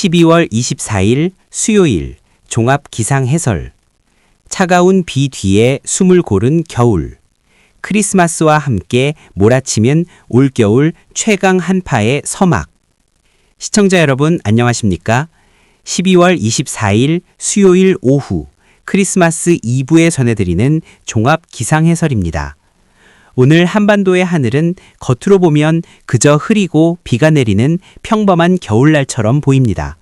12월 24일 수요일 종합 기상 해설. 차가운 비 뒤에 숨을 고른 겨울. 크리스마스와 함께 몰아치면 올겨울 최강 한파의 서막. 시청자 여러분 안녕하십니까? 12월 24일 수요일 오후 크리스마스 이브에 전해드리는 종합 기상 해설입니다. 오늘 한반도의 하늘은 겉으로 보면 그저 흐리고 비가 내리는 평범한 겨울날처럼 보입니다.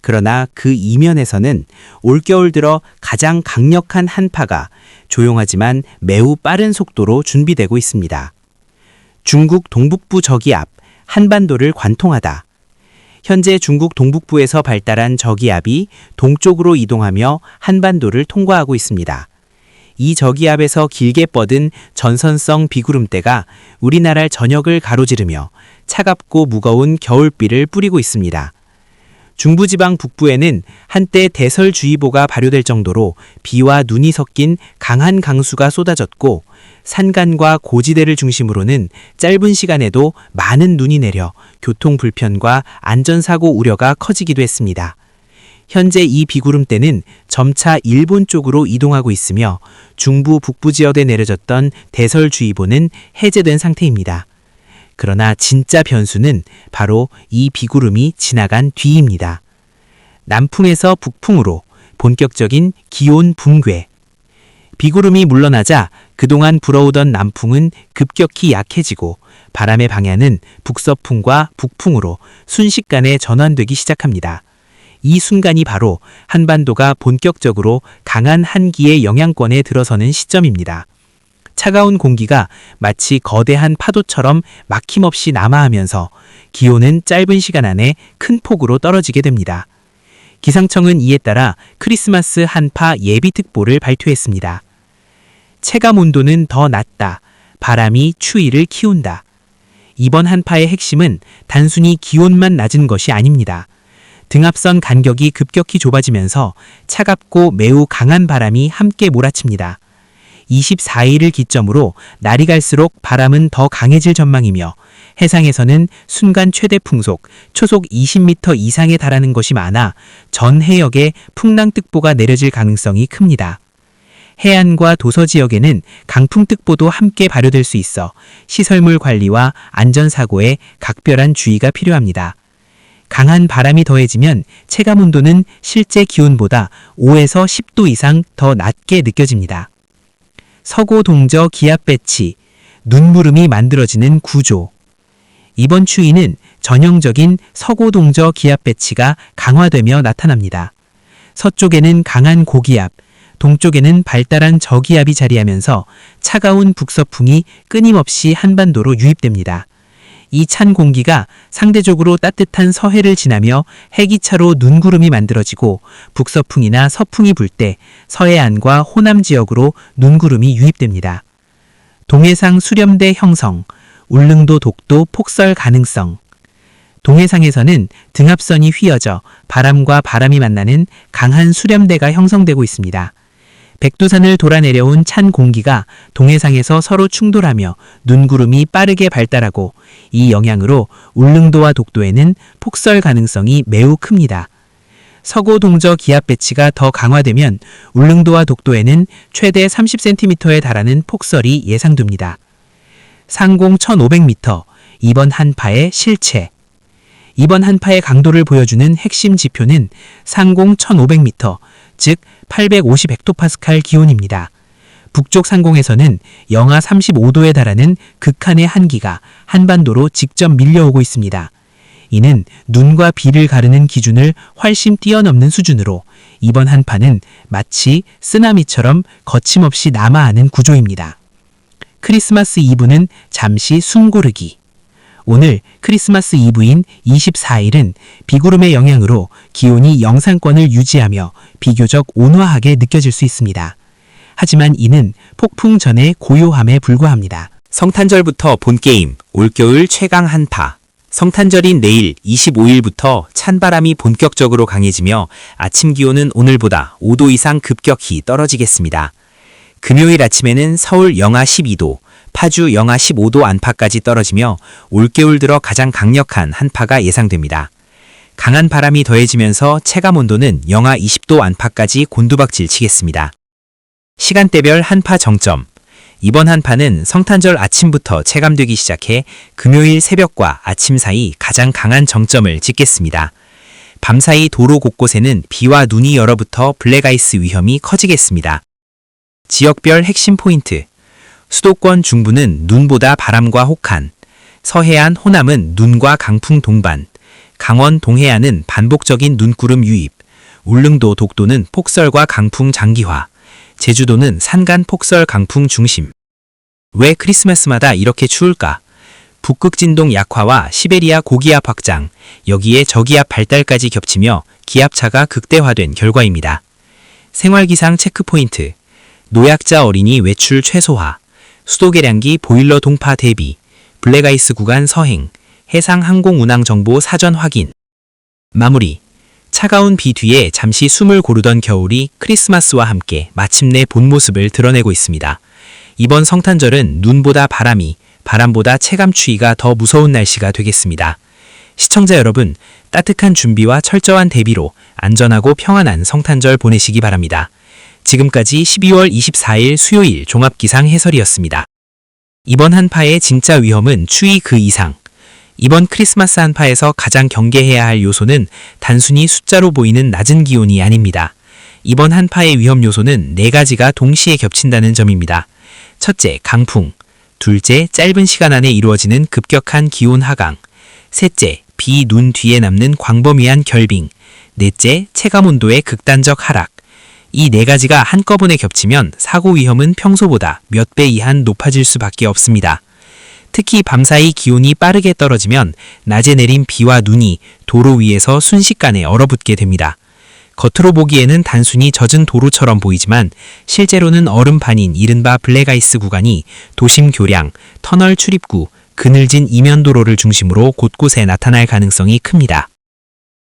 그러나 그 이면에서는 올겨울 들어 가장 강력한 한파가 조용하지만 매우 빠른 속도로 준비되고 있습니다. 중국 동북부 저기압, 한반도를 관통하다. 현재 중국 동북부에서 발달한 저기압이 동쪽으로 이동하며 한반도를 통과하고 있습니다. 이 저기압에서 길게 뻗은 전선성 비구름대가 우리나라 전역을 가로지르며 차갑고 무거운 겨울비를 뿌리고 있습니다. 중부지방 북부에는 한때 대설주의보가 발효될 정도로 비와 눈이 섞인 강한 강수가 쏟아졌고 산간과 고지대를 중심으로는 짧은 시간에도 많은 눈이 내려 교통 불편과 안전사고 우려가 커지기도 했습니다. 현재 이 비구름대는 점차 일본 쪽으로 이동하고 있으며 중부 북부 지역에 내려졌던 대설주의보는 해제된 상태입니다. 그러나 진짜 변수는 바로 이 비구름이 지나간 뒤입니다. 남풍에서 북풍으로 본격적인 기온 붕괴. 비구름이 물러나자 그동안 불어오던 남풍은 급격히 약해지고 바람의 방향은 북서풍과 북풍으로 순식간에 전환되기 시작합니다. 이 순간이 바로 한반도가 본격적으로 강한 한기의 영향권에 들어서는 시점입니다. 차가운 공기가 마치 거대한 파도처럼 막힘없이 남하하면서 기온은 짧은 시간 안에 큰 폭으로 떨어지게 됩니다. 기상청은 이에 따라 크리스마스 한파 예비특보를 발표했습니다. 체감 온도는 더 낮다. 바람이 추위를 키운다. 이번 한파의 핵심은 단순히 기온만 낮은 것이 아닙니다. 등압선 간격이 급격히 좁아지면서 차갑고 매우 강한 바람이 함께 몰아칩니다. 24일을 기점으로 날이 갈수록 바람은 더 강해질 전망이며 해상에서는 순간 최대 풍속, 초속 20m 이상에 달하는 것이 많아 전 해역에 풍랑특보가 내려질 가능성이 큽니다. 해안과 도서 지역에는 강풍특보도 함께 발효될 수 있어 시설물 관리와 안전사고에 각별한 주의가 필요합니다. 강한 바람이 더해지면 체감 온도는 실제 기온보다 5에서 10도 이상 더 낮게 느껴집니다. 서고 동저 기압 배치, 눈무름이 만들어지는 구조. 이번 추위는 전형적인 서고 동저 기압 배치가 강화되며 나타납니다. 서쪽에는 강한 고기압, 동쪽에는 발달한 저기압이 자리하면서 차가운 북서풍이 끊임없이 한반도로 유입됩니다. 이 찬 공기가 상대적으로 따뜻한 서해를 지나며 해기차로 눈구름이 만들어지고 북서풍이나 서풍이 불 때 서해안과 호남 지역으로 눈구름이 유입됩니다. 동해상 수렴대 형성, 울릉도 독도 폭설 가능성. 동해상에서는 등압선이 휘어져 바람과 바람이 만나는 강한 수렴대가 형성되고 있습니다. 백두산을 돌아 내려온 찬 공기가 동해상에서 서로 충돌하며 눈구름이 빠르게 발달하고 이 영향으로 울릉도와 독도에는 폭설 가능성이 매우 큽니다. 서고 동저 기압 배치가 더 강화되면 울릉도와 독도에는 최대 30cm에 달하는 폭설이 예상됩니다. 상공 1500m, 이번 한파의 실체. 이번 한파의 강도를 보여주는 핵심 지표는 상공 1500m, 즉 850 헥토파스칼 기온입니다. 북쪽 상공에서는 영하 35도에 달하는 극한의 한기가 한반도로 직접 밀려오고 있습니다. 이는 눈과 비를 가르는 기준을 훨씬 뛰어넘는 수준으로 이번 한파는 마치 쓰나미처럼 거침없이 남하하는 구조입니다. 크리스마스 이브는 잠시 숨 고르기. 오늘 크리스마스 이브인 24일은 비구름의 영향으로 기온이 영상권을 유지하며 비교적 온화하게 느껴질 수 있습니다. 하지만 이는 폭풍 전의 고요함에 불과합니다. 성탄절부터 본게임, 올겨울 최강 한파. 성탄절인 내일 25일부터 찬바람이 본격적으로 강해지며 아침 기온은 오늘보다 5도 이상 급격히 떨어지겠습니다. 금요일 아침에는 서울 영하 12도, 파주 영하 15도 안팎까지 떨어지며 올겨울 들어 가장 강력한 한파가 예상됩니다. 강한 바람이 더해지면서 체감 온도는 영하 20도 안팎까지 곤두박질 치겠습니다. 시간대별 한파 정점. 이번 한파는 성탄절 아침부터 체감되기 시작해 금요일 새벽과 아침 사이 가장 강한 정점을 찍겠습니다. 밤사이 도로 곳곳에는 비와 눈이 얼어붙어 블랙아이스 위험이 커지겠습니다. 지역별 핵심 포인트. 수도권 중부는 눈보다 바람과 혹한, 서해안 호남은 눈과 강풍 동반, 강원 동해안은 반복적인 눈구름 유입, 울릉도 독도는 폭설과 강풍 장기화, 제주도는 산간 폭설 강풍 중심. 왜 크리스마스마다 이렇게 추울까? 북극 진동 약화와 시베리아 고기압 확장, 여기에 저기압 발달까지 겹치며 기압차가 극대화된 결과입니다. 생활기상 체크포인트, 노약자 어린이 외출 최소화, 수도 계량기 보일러 동파 대비, 블랙아이스 구간 서행, 해상 항공 운항 정보 사전 확인. 마무리. 차가운 비 뒤에 잠시 숨을 고르던 겨울이 크리스마스와 함께 마침내 본 모습을 드러내고 있습니다. 이번 성탄절은 눈보다 바람이, 바람보다 체감 추위가 더 무서운 날씨가 되겠습니다. 시청자 여러분, 따뜻한 준비와 철저한 대비로 안전하고 평안한 성탄절 보내시기 바랍니다. 지금까지 12월 24일 수요일 종합기상 해설이었습니다. 이번 한파의 진짜 위험은 추위 그 이상. 이번 크리스마스 한파에서 가장 경계해야 할 요소는 단순히 숫자로 보이는 낮은 기온이 아닙니다. 이번 한파의 위험 요소는 네 가지가 동시에 겹친다는 점입니다. 첫째, 강풍. 둘째, 짧은 시간 안에 이루어지는 급격한 기온 하강. 셋째, 비, 눈 뒤에 남는 광범위한 결빙. 넷째, 체감 온도의 극단적 하락. 이 네 가지가 한꺼번에 겹치면 사고 위험은 평소보다 몇 배 이한 높아질 수밖에 없습니다. 특히 밤사이 기온이 빠르게 떨어지면 낮에 내린 비와 눈이 도로 위에서 순식간에 얼어붙게 됩니다. 겉으로 보기에는 단순히 젖은 도로처럼 보이지만 실제로는 얼음판인 이른바 블랙아이스 구간이 도심 교량, 터널 출입구, 그늘진 이면도로를 중심으로 곳곳에 나타날 가능성이 큽니다.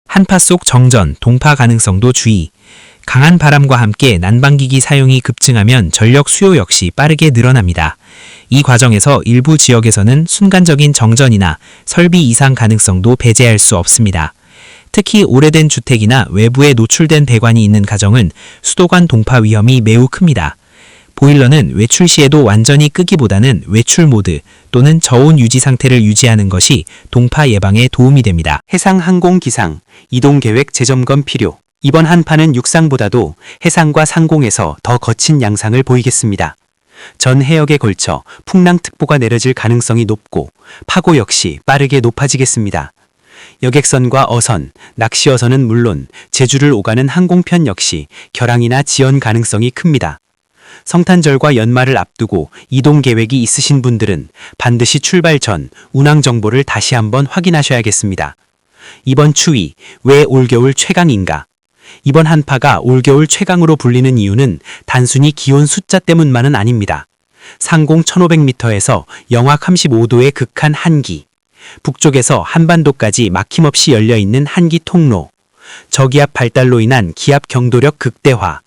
한파 속 정전, 동파 가능성도 주의. 강한 바람과 함께 난방기기 사용이 급증하면 전력 수요 역시 빠르게 늘어납니다. 이 과정에서 일부 지역에서는 순간적인 정전이나 설비 이상 가능성도 배제할 수 없습니다. 특히 오래된 주택이나 외부에 노출된 배관이 있는 가정은 수도관 동파 위험이 매우 큽니다. 보일러는 외출 시에도 완전히 끄기보다는 외출 모드 또는 저온 유지 상태를 유지하는 것이 동파 예방에 도움이 됩니다. 해상 항공 기상, 이동 계획 재점검 필요. 이번 한파는 육상보다도 해상과 상공에서 더 거친 양상을 보이겠습니다. 전 해역에 걸쳐 풍랑특보가 내려질 가능성이 높고 파고 역시 빠르게 높아지겠습니다. 여객선과 어선, 낚시어선은 물론 제주를 오가는 항공편 역시 결항이나 지연 가능성이 큽니다. 성탄절과 연말을 앞두고 이동 계획이 있으신 분들은 반드시 출발 전 운항 정보를 다시 한번 확인하셔야겠습니다. 이번 추위 왜 올겨울 최강인가? 이번 한파가 올겨울 최강으로 불리는 이유는 단순히 기온 숫자 때문만은 아닙니다. 상공 1500m에서 영하 35도의 극한 한기, 북쪽에서 한반도까지 막힘없이 열려있는 한기 통로, 저기압 발달로 인한 기압 경도력 극대화,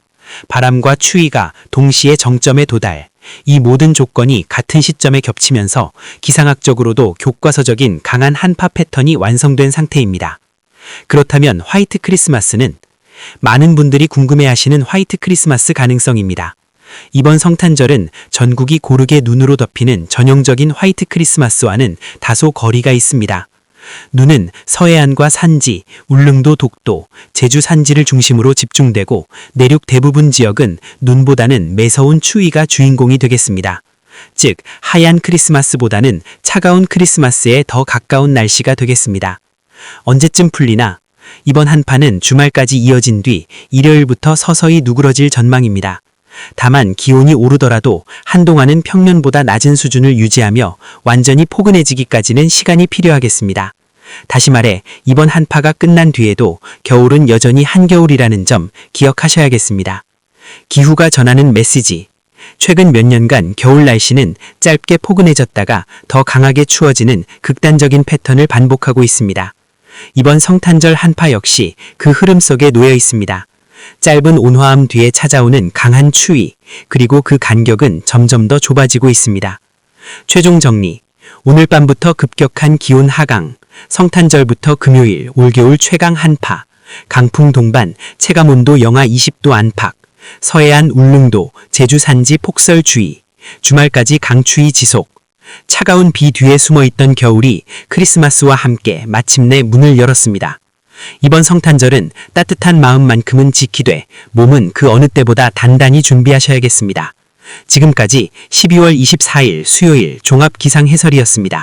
바람과 추위가 동시에 정점에 도달, 이 모든 조건이 같은 시점에 겹치면서 기상학적으로도 교과서적인 강한 한파 패턴이 완성된 상태입니다. 그렇다면 화이트 크리스마스는 많은 분들이 궁금해하시는 화이트 크리스마스 가능성입니다. 이번 성탄절은 전국이 고르게 눈으로 덮이는 전형적인 화이트 크리스마스와는 다소 거리가 있습니다. 눈은 서해안과 산지, 울릉도 독도, 제주 산지를 중심으로 집중되고 내륙 대부분 지역은 눈보다는 매서운 추위가 주인공이 되겠습니다. 즉, 하얀 크리스마스보다는 차가운 크리스마스에 더 가까운 날씨가 되겠습니다. 언제쯤 풀리나? 이번 한파는 주말까지 이어진 뒤 일요일부터 서서히 누그러질 전망입니다. 다만 기온이 오르더라도 한동안은 평년보다 낮은 수준을 유지하며 완전히 포근해지기까지는 시간이 필요하겠습니다. 다시 말해 이번 한파가 끝난 뒤에도 겨울은 여전히 한겨울이라는 점 기억하셔야겠습니다. 기후가 전하는 메시지. 최근 몇 년간 겨울 날씨는 짧게 포근해졌다가 더 강하게 추워지는 극단적인 패턴을 반복하고 있습니다. 이번 성탄절 한파 역시 그 흐름 속에 놓여 있습니다. 짧은 온화함 뒤에 찾아오는 강한 추위, 그리고 그 간격은 점점 더 좁아지고 있습니다. 최종 정리. 오늘 밤부터 급격한 기온 하강, 성탄절부터 금요일, 올겨울 최강 한파. 강풍 동반, 체감 온도 영하 20도 안팎. 서해안 울릉도, 제주 산지 폭설 주의. 주말까지 강추위 지속. 차가운 비 뒤에 숨어 있던 겨울이 크리스마스와 함께 마침내 문을 열었습니다. 이번 성탄절은 따뜻한 마음만큼은 지키되 몸은 그 어느 때보다 단단히 준비하셔야겠습니다. 지금까지 12월 24일 수요일 종합 기상 해설이었습니다.